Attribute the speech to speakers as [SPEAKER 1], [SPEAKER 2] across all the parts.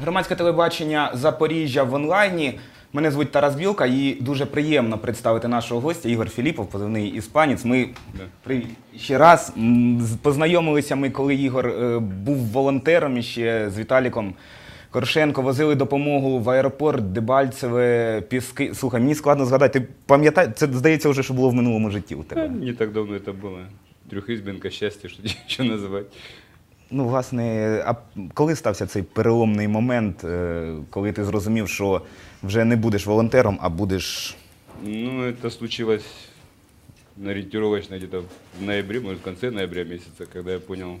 [SPEAKER 1] Громадське телебачення Запоріжжя в онлайні. Мене звуть Тарас Білка і дуже приємно представити нашого гостя Ігор Філіпов, позивний іспанець. Ми
[SPEAKER 2] Да.
[SPEAKER 1] при... ще раз м, з- познайомилися ми, коли Ігор е, був волонтером і ще з Віталіком Коршенко возили допомогу в аеропорт, Дебальцеве, Піски. Слухай, мені складно згадати. Ти пам'ятаєш, це здається вже, що було в минулому житті у
[SPEAKER 2] Да,
[SPEAKER 1] тебе.
[SPEAKER 2] не так давно это было. Трехизбинка, счастье, что еще называть.
[SPEAKER 1] Ну, власне, а коли стався цей переломний момент, е, коли ти зрозумів, що вже не будеш волонтером, а будеш.
[SPEAKER 2] Ну, это случилось ориентировочно где-то в ноябре, может, в конце ноября месяца, когда я понял,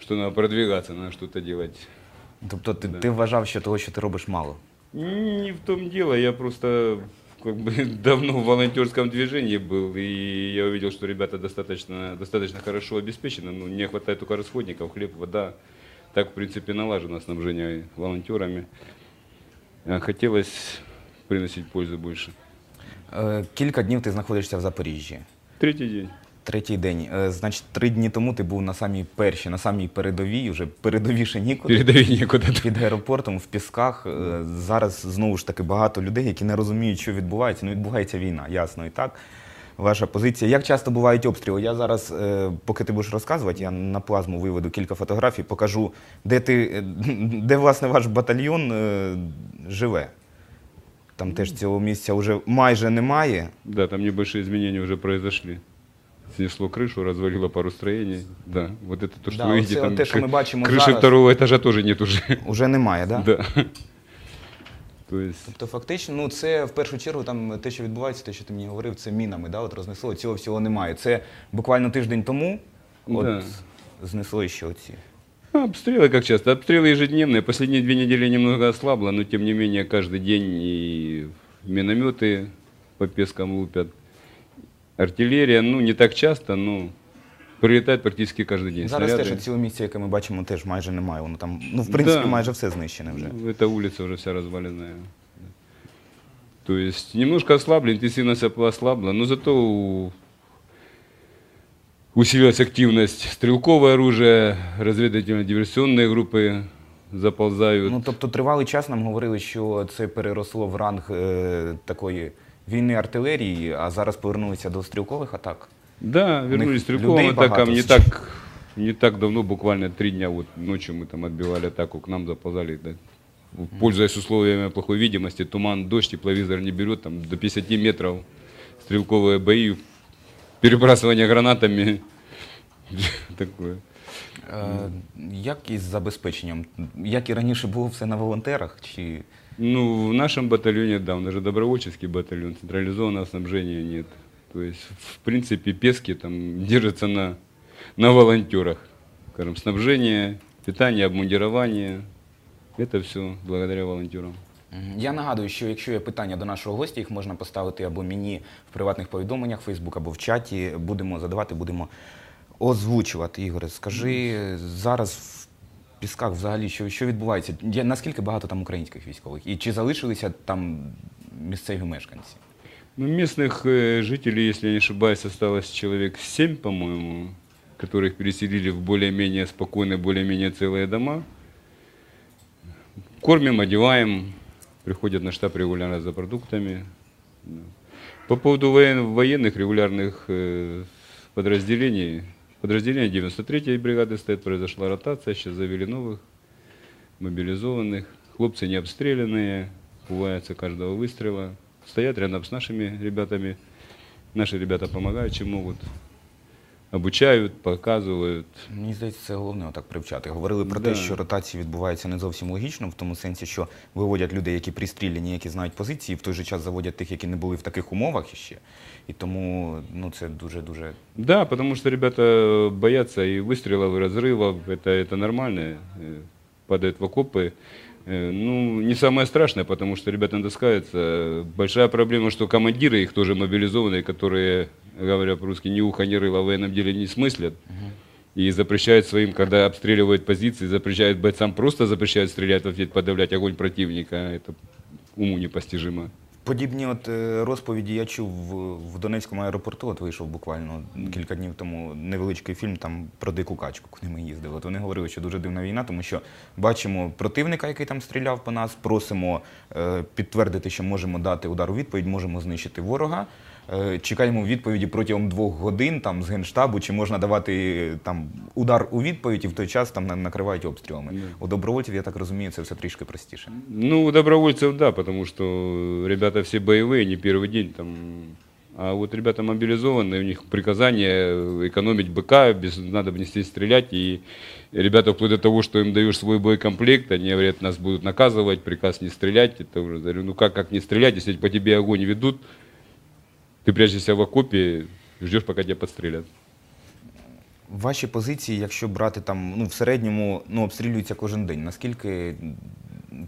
[SPEAKER 2] что надо продвигаться, надо что-то делать.
[SPEAKER 1] Тобто ти,
[SPEAKER 2] Да.
[SPEAKER 1] ти вважав, що того, що ти робиш, мало.
[SPEAKER 2] Не в том дело, я просто как бы давно в волонтерском движении был, и я увидел, что ребята достаточно, достаточно хорошо обеспечены, ну, не хватает только расходников, хлеб, вода. Так, в принципе, налажено снабжение волонтерами. А Хотелось приносить пользу больше.
[SPEAKER 1] Е, Кілька днів ти знаходишся в Запоріжжі.
[SPEAKER 2] Третий день.
[SPEAKER 1] Третій день. Е, Значить, три дні тому ти був на самій першій, на самій передовій, вже передовіше нікуди.
[SPEAKER 2] Передави некуда.
[SPEAKER 1] Під аеропортом в Пісках Е, зараз знову ж таки багато людей, які не розуміють, що відбувається. Ну, відбувається війна, ясно і так. Ваша позиція. Як часто бувають обстріли? Я зараз, е, поки ти будеш розказувати, я на плазму виведу кілька фотографій, покажу, де ти, де власне ваш батальйон живе. Там теж цього місця вже майже немає.
[SPEAKER 2] Да, там небольшие изменения уже произошли Снесло крышу, развалило пару строений. Да, вот это то, что
[SPEAKER 1] Да,
[SPEAKER 2] вы видите,
[SPEAKER 1] оце
[SPEAKER 2] там
[SPEAKER 1] те, що ми
[SPEAKER 2] кры-
[SPEAKER 1] бачимо
[SPEAKER 2] крыши
[SPEAKER 1] зараз.
[SPEAKER 2] второго этажа тоже нет уже.
[SPEAKER 1] Уже немає, так? Да?
[SPEAKER 2] Да. То есть,
[SPEAKER 1] Тобто, фактично, ну це в першу чергу там те, що відбувається, те, що ти мені говорив, це мінами, да, от рознесло. Цього всього немає. Це буквально тиждень тому от,
[SPEAKER 2] Да.
[SPEAKER 1] знесло ще оці.
[SPEAKER 2] а, обстрелы как часто? Обстрелы ежедневные. Последние две недели немного ослабло, но тем не менее каждый день и минометы по пескам лупят. Артиллерия, ну не так часто, но прилетает практически каждый день.
[SPEAKER 1] Зараз
[SPEAKER 2] Снаряды.
[SPEAKER 1] теж цього місця, яке ми бачимо, теж майже немає. Воно там, ну, в принципі,
[SPEAKER 2] Да.
[SPEAKER 1] майже все знищене вже.
[SPEAKER 2] Ну, Эта улица уже вся разваленная. То есть немножко ослабли, интенсивность ослабла, но зато у- усилилась активность стрелковое оружие, разведывательно-диверсионные группы заползают.
[SPEAKER 1] Ну, тобто, тривалий час нам говорили, що це переросло в ранг е, такої війни артилерії, а зараз повернулися до стрілкових атак.
[SPEAKER 2] да,
[SPEAKER 1] них
[SPEAKER 2] вернулись
[SPEAKER 1] людей
[SPEAKER 2] стрелковым атакам.
[SPEAKER 1] богато
[SPEAKER 2] Не
[SPEAKER 1] сейчас.
[SPEAKER 2] так, не так давно, буквально три дня, вот ночью мы там отбивали атаку, к нам заползали. да. Пользуясь условиями плохой видимости, туман, дождь, тепловизор не берет, там до 50 метров стрелковые бои, перебрасывание гранатами. Такое.
[SPEAKER 1] Е, як із забезпеченням? Як і раніше було все на волонтерах? Чи...
[SPEAKER 2] Ну, в нашем батальоне, да, у нас же добровольческий батальон, централизованного снабжения нет. То есть, в принципе, пески там держатся на, на волонтерах. Скажем, снабжение, питание, обмундирование. Это все благодаря волонтерам.
[SPEAKER 1] Я нагадую, що якщо є питання до нашого гостя, їх можна поставити або мені в приватних повідомленнях Facebook, або в чаті. Будемо задавати, будемо озвучувати. Ігоре, скажи зараз в пісках взагалі, що, що відбувається? Я- Наскільки багато там українських військових? І чи залишилися там місцеві мешканці?
[SPEAKER 2] Ну, местных э, жителей, если я не ошибаюсь, осталось человек 7, по-моему, которых переселили в более-менее спокойные, более-менее целые дома. Кормим, одеваем, приходят на штаб регулярно за продуктами. Да. По поводу воен- военных регулярных э, подразделений, подразделение 93-й бригады стоит, произошла ротация, сейчас завели новых, мобилизованных. Хлопцы не обстрелянные, бываются каждого выстрела. Стоят рядом с нашими ребятами. Наши ребята помогают, чем могут. Обучают, показывают.
[SPEAKER 1] Мені здається, це головне отак привчати. Говорили про
[SPEAKER 2] Да.
[SPEAKER 1] те, що ротації відбуваються не зовсім логічно, в тому сенсі, що виводять людей, які пристріляні, які знають позиції, в той же час заводять тих, які не були в таких умовах іще. І тому ну, це дуже-дуже
[SPEAKER 2] Да, потому что ребята боятся и выстрелов, и разрывов. Это, это нормально. Э, Падают в окопы. Э, Ну, не самое страшное, потому что ребята натаскаются. Большая проблема, что командиры их тоже мобилизованные, которые, говоря по-русски, ни уха, ни рыла в военном деле не смыслят. И запрещают своим, когда обстреливают позиции, запрещают бойцам, просто запрещают стрелять в ответ, подавлять огонь противника. Это уму непостижимо.
[SPEAKER 1] Подібні от е, розповіді я чув в, Донецькому аеропорту. От вийшов буквально кілька днів тому невеличкий фільм там про дику качку, куди ми їздили. От вони говорили, що дуже дивна війна, тому що бачимо противника, який там стріляв по нас, просимо е, підтвердити, що можемо дати удар у відповідь, можемо знищити ворога. Е, Чекаємо відповіді протягом двох годин там з генштабу, чи можна давати е, там удар у відповідь, і в той час там на- накривають обстрілами. У добровольців, я так розумію, це все трішки простіше.
[SPEAKER 2] Ну, у добровольцев да, потому что ребята все боевые, не первый день там. А вот ребята мобилизованные, у них приказание экономить БК, без надобности стрелять. И ребята вплоть до того, что им даешь свой боекомплект, они говорят, нас будут наказывать, приказ не стрелять. Это уже, говорю, ну как, как не стрелять, если по тебе огонь ведут, ты прячешся в окопі, ждеш, поки тебе підстрілять.
[SPEAKER 1] Ваші позиції, якщо брати там, ну в середньому ну, обстрілюються кожен день. Наскільки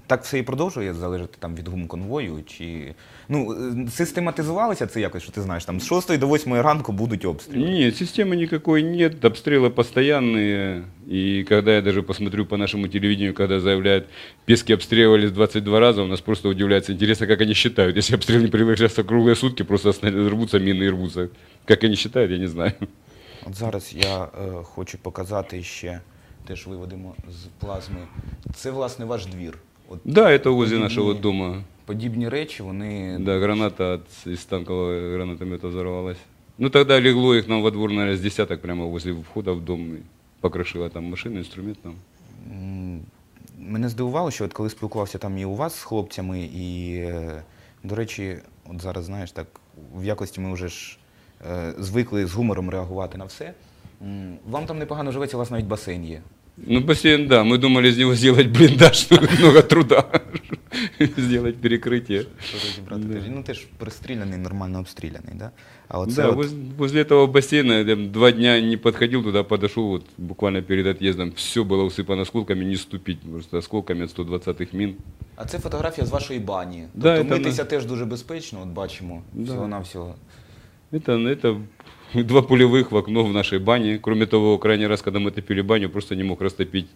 [SPEAKER 1] так все і продовжує залежати там від гумконвою? Чи ну е, систематизувалося це якось, що ти знаєш, там з 6 до 8 ранку будуть обстріли?
[SPEAKER 2] Нет, системы никакой нет, обстрелы постоянные. И когда я даже посмотрю по нашему телевидению, когда заявляют, Пески обстреливались 22 раза, у нас просто удивляется. Интересно, как они считают. Если обстрел не прекращается круглые сутки, просто сна- рвутся мины и рвутся. Как они считают, я не знаю.
[SPEAKER 1] От зараз я е, хочу показати ще, теж виведемо з плазми. Це власне ваш двір. От
[SPEAKER 2] Да, это возле нашего дома.
[SPEAKER 1] Подібні речі, вони
[SPEAKER 2] Да, граната от, из танкового гранатомета взорвалась. Ну тогда легло их нам во двор, наверное, с десяток прямо возле входа в дом. И покрошила там машины, инструмент там.
[SPEAKER 1] Мене здивувало, що от коли спілкувався там і у вас з хлопцями, і, е, до речі, от зараз, знаєш, так, в якості ми вже ж е, звикли з гумором реагувати на все. Вам там непогано живеться, у вас навіть басейн є.
[SPEAKER 2] Ну, бассейн, да. Мы думали из него сделать блиндаж, но много труда. Сделать перекрытие.
[SPEAKER 1] Що розібрати теж. Ну, теж пристріляний, нормально обстріляний, да? А оце
[SPEAKER 2] Да,
[SPEAKER 1] от,
[SPEAKER 2] воз- возле этого бассейна я там два дня не подходил туда, подошел вот буквально перед отъездом. Все было усыпано осколками, не ступить, просто осколками от 120-х мин.
[SPEAKER 1] а це фотографія з вашої бані.
[SPEAKER 2] Да,
[SPEAKER 1] тобто
[SPEAKER 2] це
[SPEAKER 1] митися
[SPEAKER 2] на-
[SPEAKER 1] теж дуже безпечно, от бачимо,
[SPEAKER 2] Да.
[SPEAKER 1] всього-навсього.
[SPEAKER 2] Это, это два пулевых в окно в нашей бане. Кроме того, крайний раз, когда мы топили баню, просто не мог растопить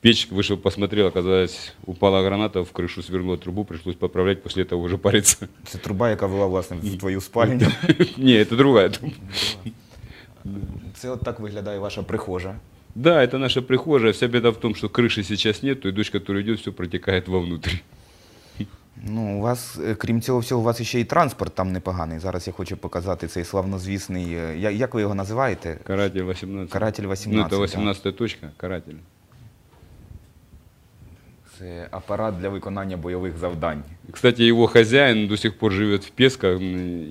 [SPEAKER 2] печь. Вышел, посмотрел, оказалось, упала граната, в крышу свернула трубу, пришлось поправлять, после этого уже париться.
[SPEAKER 1] Це труба, яка вела, власне, в твою спальню.
[SPEAKER 2] Не, это другая труба.
[SPEAKER 1] Це от так виглядає ваша прихожа.
[SPEAKER 2] Да, это наша прихожая. Вся беда в том, что крыши сейчас нет, и дождь, который идет, все протекает вовнутрь.
[SPEAKER 1] Ну, у вас, е, крім цього всього, у вас ще і транспорт там непоганий. Зараз я хочу показати цей славнозвісний. е, я- Як ви його називаєте?
[SPEAKER 2] Каратель 18.
[SPEAKER 1] Каратель
[SPEAKER 2] Ну,
[SPEAKER 1] 18.
[SPEAKER 2] это
[SPEAKER 1] да.
[SPEAKER 2] 18 точка, каратель.
[SPEAKER 1] Це апарат для виконання бойових завдань.
[SPEAKER 2] Кстати, его хозяин до сих пор живет в Песках м,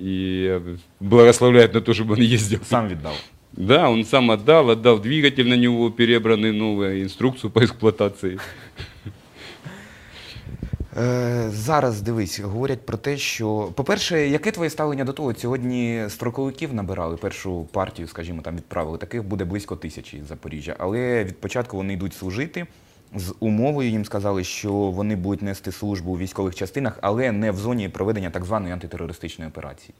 [SPEAKER 2] и благословляет на то, чтобы он ездил.
[SPEAKER 1] Сам віддав.
[SPEAKER 2] Да, он сам отдал, отдал двигатель на него перебранный, новую инструкцию по эксплуатации.
[SPEAKER 1] Е, зараз дивись, говорять про те, що, по-перше, яке твоє ставлення до того? Сьогодні строковиків набирали першу партію, скажімо, там відправили. Таких буде близько тисячі з Запоріжжя. Але від початку вони йдуть служити. З умовою їм сказали, що вони будуть нести службу у військових частинах, але не в зоні проведення так званої антитерористичної операції.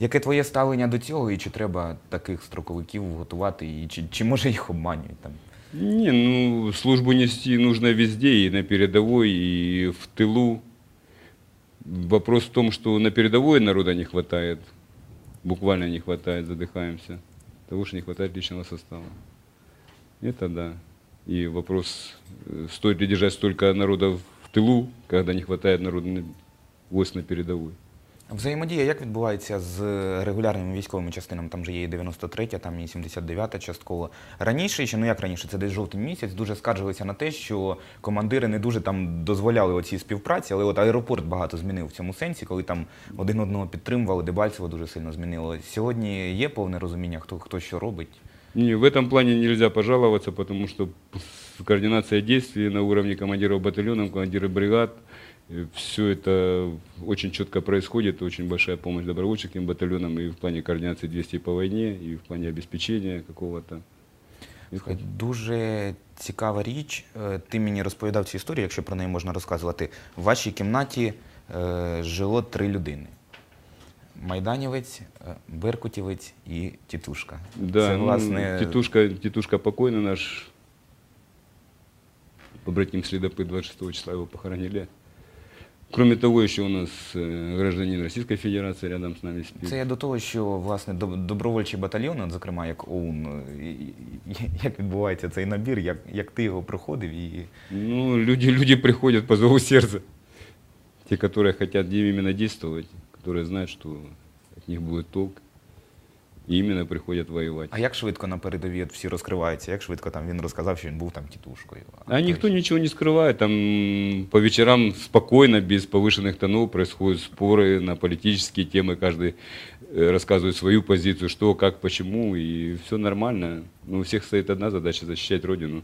[SPEAKER 1] Яке твоє ставлення до цього, і чи треба таких строковиків готувати, і чи, чи може їх обманюють там?
[SPEAKER 2] Не, ну, службу нести нужно везде, и на передовой, и в тылу. Вопрос в том, что на передовой народа не хватает, буквально не хватает, задыхаемся. Того, что не хватает личного состава. Это да. И вопрос, э, стоит ли держать столько народа в тылу, когда не хватает народа на- войск на передовой.
[SPEAKER 1] Взаємодія як відбувається з регулярними військовими частинами? Там же є і 93-я, там і 79-та частково. Раніше, ще ну як раніше, це десь жовтень місяць, дуже скаржилися на те, що командири не дуже там дозволяли оцій співпраці, але от аеропорт багато змінив в цьому сенсі, коли там один одного підтримували, Дебальцево дуже сильно змінило. Сьогодні є повне розуміння, хто хто що робить.
[SPEAKER 2] Не, в этом плане нельзя пожаловаться, потому что координация действий на уровне командиров батальонов, командиров бригад, все это очень четко происходит, очень большая помощь добровольческим батальонам и в плане координации действий по войне, и в плане обеспечения какого-то.
[SPEAKER 1] Слухай, Дуже цікава річ. Е, Ти мені розповідав цю історію, якщо про неї можна розказувати. В вашій кімнаті е, жило три людини: майданівець, е, беркутівець і тітушка.
[SPEAKER 2] Да,
[SPEAKER 1] Це,
[SPEAKER 2] ну,
[SPEAKER 1] власне,
[SPEAKER 2] тетушка, тетушка покойна наш, побратим следопыт 26 числа его похоронили. Кроме того, еще у нас э, гражданин Российской Федерации рядом с нами спит.
[SPEAKER 1] Це я до того, що власне доб- добровольчі батальйони, от, зокрема як ОУН, і- і- і- як відбувається цей набір, як, як ти його проходив і.
[SPEAKER 2] Ну, люди, люди приходят по зову сердца. Те, которые хотят именно действовать, которые знают, что от них будет толк. И именно приходят воевать.
[SPEAKER 1] А як швидко на передовій от всі розкриваються? Як швидко там він розказав, що він був там тітушкою?
[SPEAKER 2] А никто ничего не скрывает. Там м, по вечерам спокойно, без повышенных тонов происходят споры на политические темы. Каждый э, рассказывает свою позицию, что, как, почему. И все нормально. Но у всех стоит одна задача – защищать Родину.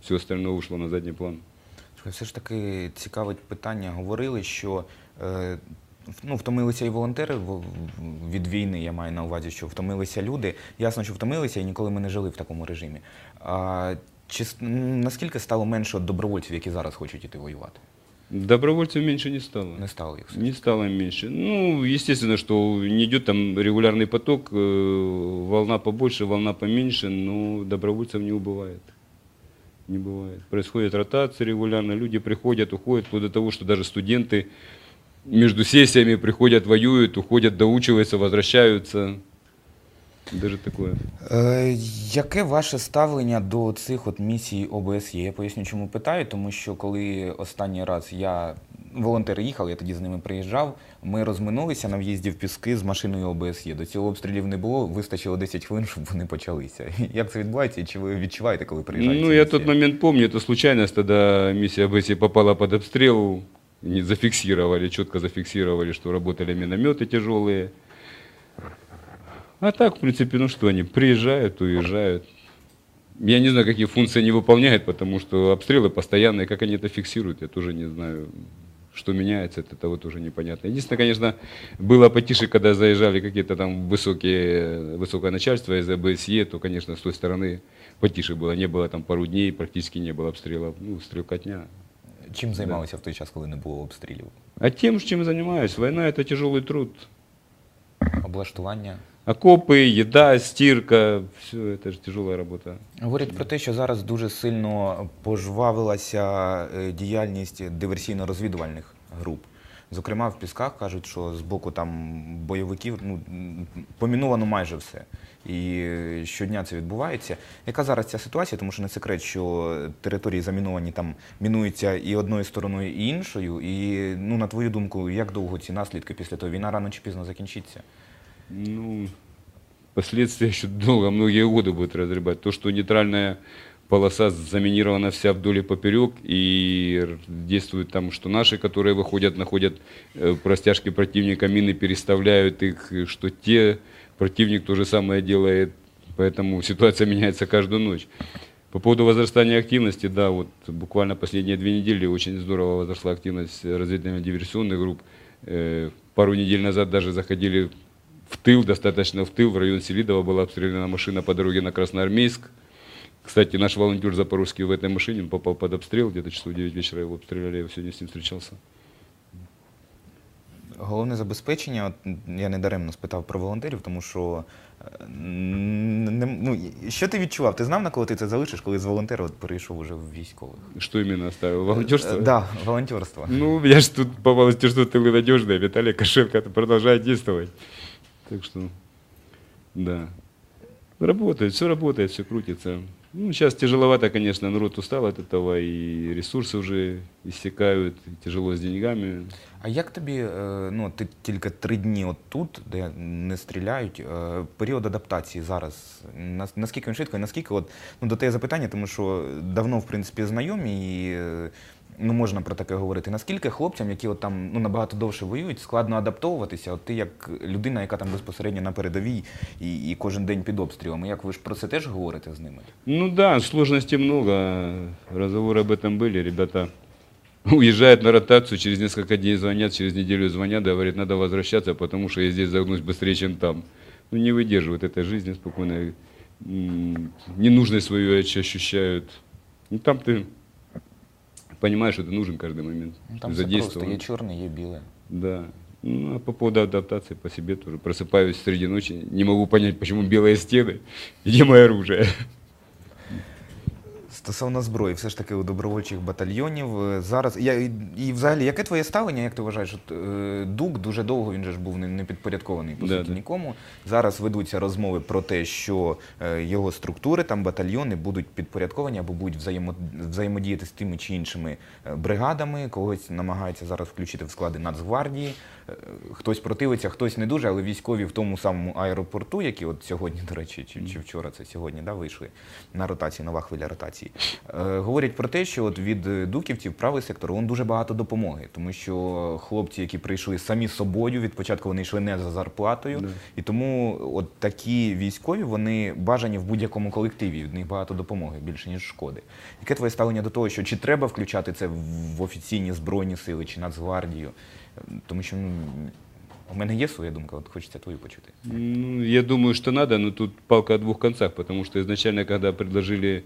[SPEAKER 2] Все остальное ушло на задний план.
[SPEAKER 1] Слухай, Все ж таки цікавить питання. Говорили, що е, ну, втомилися і волонтери в- в- від війни, я маю на увазі, що втомилися люди. Ясно, що втомилися, і ніколи ми не жили в такому режимі. А, чи, с- м, наскільки стало менше от добровольців, які зараз хочуть іти воювати?
[SPEAKER 2] Добровольцев меньше не стало.
[SPEAKER 1] Не стало їх. все?
[SPEAKER 2] Не стало меньше. Ну, естественно, что не идет там регулярный поток, э, волна побольше, волна поменьше, но добровольцев не убывает. Не бывает. Происходит ротация регулярно, люди приходят, уходят, вплоть до того, что даже студенты между сессиями приходят, воюют, уходят, доучиваются, возвращаются. Даже такое.
[SPEAKER 1] Е, яке ваше ставлення до цих от місій ОБСЄ? Я поясню, чому питаю, тому що коли останній раз я волонтери їхали, я тоді з ними приїжджав. Ми розминулися на в'їзді в піски з машиною ОБСЄ. До цього обстрілів не було, вистачило 10 хвилин, щоб вони почалися. Як це відбувається чи ви відчуваєте, коли приїжджаєте?
[SPEAKER 2] Ну, я тот момент помню, это случайность, тогда миссия БСИ попала под обстрел, не зафиксировали, четко зафиксировали, что работали минометы тяжелые. А так, в принципе, ну что, они приезжают, уезжают. Я не знаю, какие функции они выполняют, потому что обстрелы постоянные, как они это фиксируют, я тоже не знаю. Что меняется, от этого тоже непонятно. Единственное, конечно, было потише, когда заезжали какие-то там высокие, высокое начальство из АБСЕ, то, конечно, с той стороны потише было. Не было там пару дней, практически не было обстрелов. Ну, стрелкотня.
[SPEAKER 1] Чим займалися в той час, коли не було обстрілів?
[SPEAKER 2] А тем, чем занимаюсь, война это тяжелый труд.
[SPEAKER 1] Облаштування?
[SPEAKER 2] Окопы, еда, стирка, все это же тяжелая работа.
[SPEAKER 1] Говорять про те, що зараз дуже сильно пожвавилася е, діяльність диверсійно-розвідувальних груп. Зокрема, в Пісках кажуть, що з боку там бойовиків ну, поміновано майже все. І щодня це відбувається. Яка зараз ця ситуація? Тому що не секрет, що території заміновані там мінуються і одною стороною, і іншою. І ну, на твою думку, як довго ці наслідки після того війна рано чи пізно закінчиться?
[SPEAKER 2] Ну, последствия еще долго, многие годы будут разребать. То, что нейтральная полоса заминирована вся вдоль и поперек, и действует там, что наши, которые выходят, находят э, простяжки противника, мины переставляют их, что те, противник то же самое делает, поэтому ситуация меняется каждую ночь. По поводу возрастания активности, да, вот буквально последние две недели очень здорово возросла активность разведывательно-диверсионных групп. Э, Пару недель назад даже заходили в тыл, достаточно в тыл, в район Селидова была обстреляна машина по дороге на Красноармейск. Кстати, наш волонтер Запорожский в этой машине он попал под обстрел, где-то часов 9 вечера его обстреляли, я сегодня с ним встречался.
[SPEAKER 1] Головне забезпечення, от я не даремно спитав про волонтерів, тому що е, н- не, ну, що ти відчував? Ти знав, на кого ти це залишиш, коли з волонтера от перейшов уже в військових?
[SPEAKER 2] Что именно оставил? Волонтерство?
[SPEAKER 1] Так, да, волонтерство.
[SPEAKER 2] Ну, я же тут по волонтерству тылы надежные, Виталий Кошенко продолжает действовать. Так что, да. Работает, все работает, все крутится. Ну, сейчас тяжеловато, конечно, народ устал от этого, и ресурсы уже иссякают, и тяжело с деньгами.
[SPEAKER 1] А як тобі, е, ну ти тільки три дні от тут, де не стріляють, е, період адаптації зараз? Нас- Наскільки він швидко наскільки от, ну, до тебе запитання, тому що давно, в принципі, знайомі і е, ну, можна про таке говорити. Наскільки хлопцям, які от там ну, набагато довше воюють, складно адаптовуватися? От ти як людина, яка там безпосередньо на передовій і, і кожен день під обстрілами, як ви ж про це теж говорите з ними?
[SPEAKER 2] Ну да, сложностей много. Разговоры об этом были. Ребята уезжают на ротацию, через несколько дней звонят, через неделю звонят, говорят, надо возвращаться, потому что я здесь загнусь быстрее, чем там. Ну не выдерживают этой жизни спокойно. М, Ненужность свою оч- ощущают. Ну там ты понимаешь, что ты нужен каждый момент.
[SPEAKER 1] Ну,
[SPEAKER 2] Ты
[SPEAKER 1] там все просто
[SPEAKER 2] задействован.
[SPEAKER 1] є чорне, є біле.
[SPEAKER 2] Да. Ну, а по поводу адаптации по себе тоже. Просыпаюсь среди ночи, не могу понять, почему белые стены, где мое оружие.
[SPEAKER 1] Стосовно зброї, все ж таки у добровольчих батальйонів е, зараз. Я, і, і взагалі, яке твоє ставлення? Як ти вважаєш? От, е, Дук дуже довго він же ж був не, не підпорядкований по
[SPEAKER 2] Да,
[SPEAKER 1] суті
[SPEAKER 2] да.
[SPEAKER 1] нікому. Зараз ведуться розмови про те, що е, його структури, там батальйони будуть підпорядковані або будуть взаємо, взаємодіяти з тими чи іншими е, бригадами. Когось намагаються зараз включити в склади Нацгвардії. Е, Хтось противиться, хтось не дуже, але військові в тому самому аеропорту, які от сьогодні, до речі, чи, чи вчора це сьогодні, да, вийшли на ротації, нова хвиля ротації. Е, говорять про те, що от від е, дуківців правий сектор він дуже багато допомоги, тому що хлопці, які прийшли самі собою, від початку вони йшли не за зарплатою,
[SPEAKER 2] Да.
[SPEAKER 1] і тому от такі військові вони бажані в будь-якому колективі. Від них багато допомоги більше ніж шкоди. Яке твоє ставлення до того, що чи треба включати це в офіційні збройні сили чи Нацгвардію? Е, Тому що ну, у мене є своя думка, от хочеться твою почути.
[SPEAKER 2] Ну, я думаю, что надо, но тут палка о двух концах, потому что изначально, когда предложили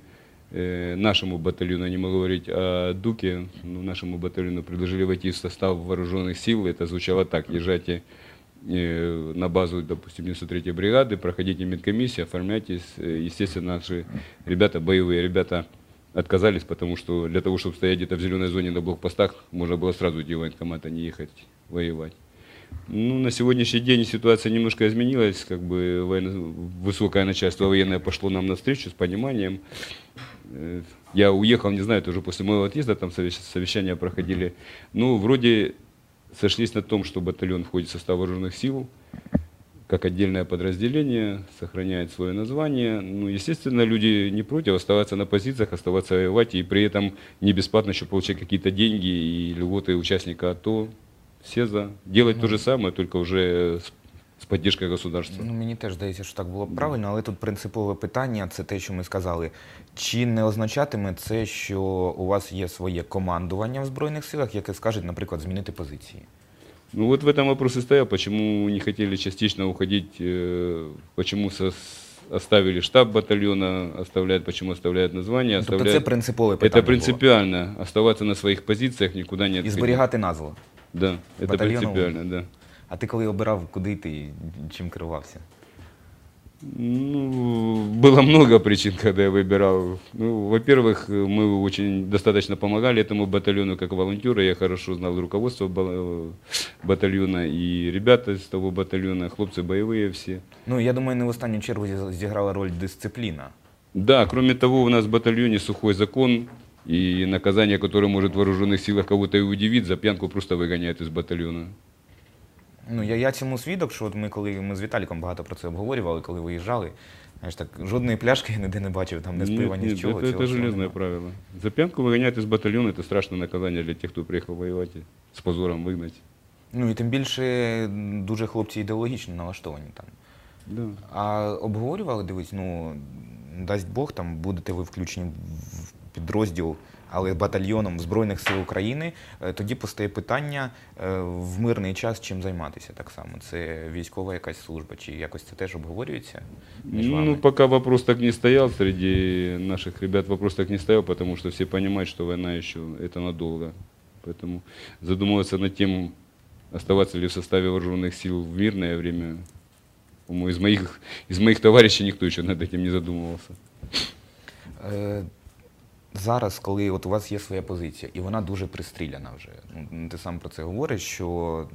[SPEAKER 2] нашему батальону, не могу говорить о Дуке, ну, нашему батальону предложили войти в состав вооруженных сил, это звучало так, езжайте э, на базу, допустим, 93-й бригады, проходите медкомиссию, оформляйтесь. Э, Естественно, наши ребята, боевые ребята, отказались, потому что для того, чтобы стоять где-то в зеленой зоне на блокпостах, можно было сразу идти в военкомат, а не ехать воевать. Ну, на сегодняшний день ситуация немножко изменилась, как бы военно- высокое начальство военное пошло нам навстречу с пониманием. Э, Я уехал, не знаю, тоже после моего отъезда там совещ- совещания проходили. Ну, вроде сошлись на том, что батальон входит в состав вооруженных сил, как отдельное подразделение, сохраняет свое название. Ну, естественно, люди не против оставаться на позициях, оставаться воевать и при этом не бесплатно еще получать какие-то деньги и льготы участника АТО. Все за. Делать то же самое, только уже с, с поддержкой государства.
[SPEAKER 1] Ну, мені теж здається, що так було б правильно, але тут принципове питання це те, що ми сказали. Чи не означатиме це, що у вас є своє командування в Збройних силах, яке скаже, наприклад, змінити позиції?
[SPEAKER 2] Ну вот в этом вопрос и стоял, почему не хотели частично уходить, э, почему со- оставили штаб батальона, оставляют, почему оставляют название,
[SPEAKER 1] Тобто це
[SPEAKER 2] оставляют...
[SPEAKER 1] принципове питання.
[SPEAKER 2] Это принципиально, оставаться на своих позициях, никуда не
[SPEAKER 1] було. І
[SPEAKER 2] отходить.
[SPEAKER 1] зберігати назву.
[SPEAKER 2] Да, это
[SPEAKER 1] Батальону.
[SPEAKER 2] принципиально, да.
[SPEAKER 1] А ти коли обирав, куди йти і чим керувався?
[SPEAKER 2] Ну, было много причин, когда я выбирал. Ну, во-первых, мы очень достаточно помогали этому батальону как волонтеры. Я хорошо знал руководство ба- батальона и ребята из того батальона, хлопцы боевые все.
[SPEAKER 1] Ну, я думаю, не в останню чергу зі- зіграла роль дисципліна.
[SPEAKER 2] Да, кроме того, у нас в батальоне сухой закон, и наказание, которое может в вооруженных силах кого-то и удивить, за пьянку просто выгоняют из батальона.
[SPEAKER 1] Ну, я, я цьому свідок, що от ми коли ми з Віталіком багато про це обговорювали, коли виїжджали. Знаєш, так, жодної пляшки я ніде не бачив, там не з пива, ні
[SPEAKER 2] Нет,
[SPEAKER 1] з чого.
[SPEAKER 2] это,
[SPEAKER 1] цього
[SPEAKER 2] это
[SPEAKER 1] всього
[SPEAKER 2] железное
[SPEAKER 1] нема.
[SPEAKER 2] правило. За пьянку выгоняют из батальона, это страшное наказание для тех, кто приехал воевать, и с позором выгнать.
[SPEAKER 1] Ну і тим більше м, дуже хлопці ідеологічно налаштовані там.
[SPEAKER 2] Да.
[SPEAKER 1] А обговорювали, дивись, ну дасть Бог, там будете ви включені в підрозділ, але батальйоном Збройних сил України. е, Тоді постає питання е, в мирний час чим займатися так само. Це військова якась служба, чи якось це теж обговорюється між вами?
[SPEAKER 2] Ну, пока вопрос так не стоял, среди наших ребят вопрос так не стоял, потому что все понимают, что война еще это надолго. Поэтому задумываться над тем, оставаться ли в составе вооруженных сил в мирное время, по-моему, из моих, из моих товарищей никто еще над этим не задумывался.
[SPEAKER 1] Зараз, коли от у вас є своя позиція, і вона дуже пристріляна вже. Ну, ти сам про це говориш, що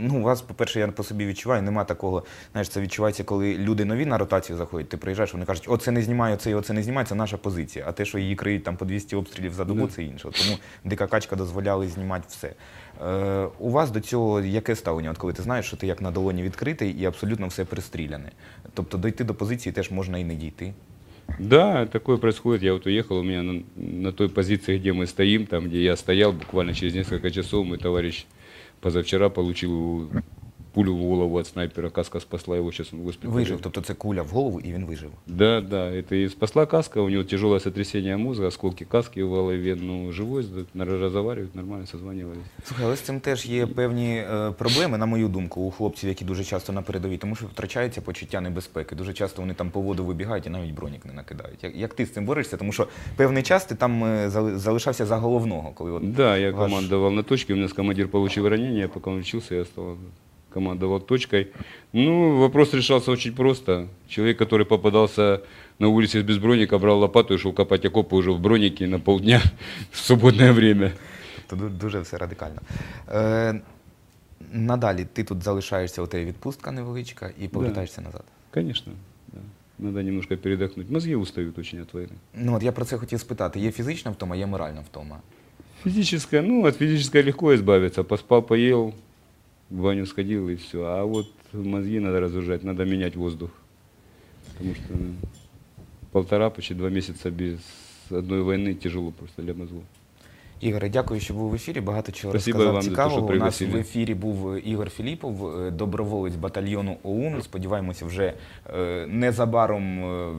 [SPEAKER 1] ну, у вас, по-перше, я по собі відчуваю, нема такого, знаєш, це відчувається, коли люди нові на ротацію заходять, ти приїжджаєш, вони кажуть, оце не знімаю, це і оце не знімає, це наша позиція. А те, що її криють там по 200 обстрілів за добу, це інше. Тому дика качка дозволяли знімати все. Е, у вас до цього яке ставлення, от коли ти знаєш, що ти як на долоні відкритий і абсолютно все пристріляне? Тобто дойти до позиції теж можна і не дійти.
[SPEAKER 2] Да, такое происходит. Я вот уехал, у меня на, на той позиции, где мы стоим, там, где я стоял, буквально через несколько часов мой товарищ позавчера получил пулю в голову от снайпера. Каска спасла его, сейчас он в госпитале.
[SPEAKER 1] Вижив, тобто це куля в голову, і він вижив.
[SPEAKER 2] Да, да, это и спасла каска, у него тяжелое сотрясение мозга, осколки каски в голове, ну, живой, на- нормально созванивались.
[SPEAKER 1] Слухай, але з цим теж є певні е, проблеми, на мою думку, у хлопців, які дуже часто на передовій, тому що втрачається почуття небезпеки. Дуже часто вони там по воду вибігають і навіть бронік не накидають. Як, як ти з цим борешся? Тому що певний час ти там е, зали- залишався за головного, коли от
[SPEAKER 2] Да, я
[SPEAKER 1] ваш-
[SPEAKER 2] командовал на точке, у меня командир получил ранение, я пока он учился, я остался командовал точкой. Ну, вопрос решался очень просто. Человек, который попадался на улице без броника, брал лопату и шел копать окопы уже в бронике на полдня в свободное время.
[SPEAKER 1] Тобто ду- дуже все радикально. Е, надалі ти тут залишаєшся, у тебе відпустка невеличка, і повертаєшся назад.
[SPEAKER 2] Конечно, да. Надо немножко передохнуть. Мозги устают очень от войны.
[SPEAKER 1] Ну от я про це хотів спитати. Є фізична втома, є моральна втома.
[SPEAKER 2] Физическая, ну, от физической легко избавиться. Поспал, поел, в баню сходил и все. А вот мозги надо разгружать, надо менять воздух. Потому что ну, полтора, почти два месяца без одной войны тяжело просто для мозгов.
[SPEAKER 1] Ігоре, дякую, що був в ефірі. Багато чого
[SPEAKER 2] Спасибо
[SPEAKER 1] розказав
[SPEAKER 2] вам за те,
[SPEAKER 1] цікавого.
[SPEAKER 2] що
[SPEAKER 1] У нас в ефірі був Ігор Філіпов, е, доброволець батальйону ОУН. Сподіваємося, вже е, незабаром е,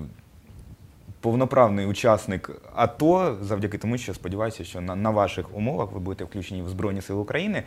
[SPEAKER 1] повноправний учасник АТО, завдяки тому, що сподіваюся, що на, на ваших умовах ви будете включені в Збройні Сили України.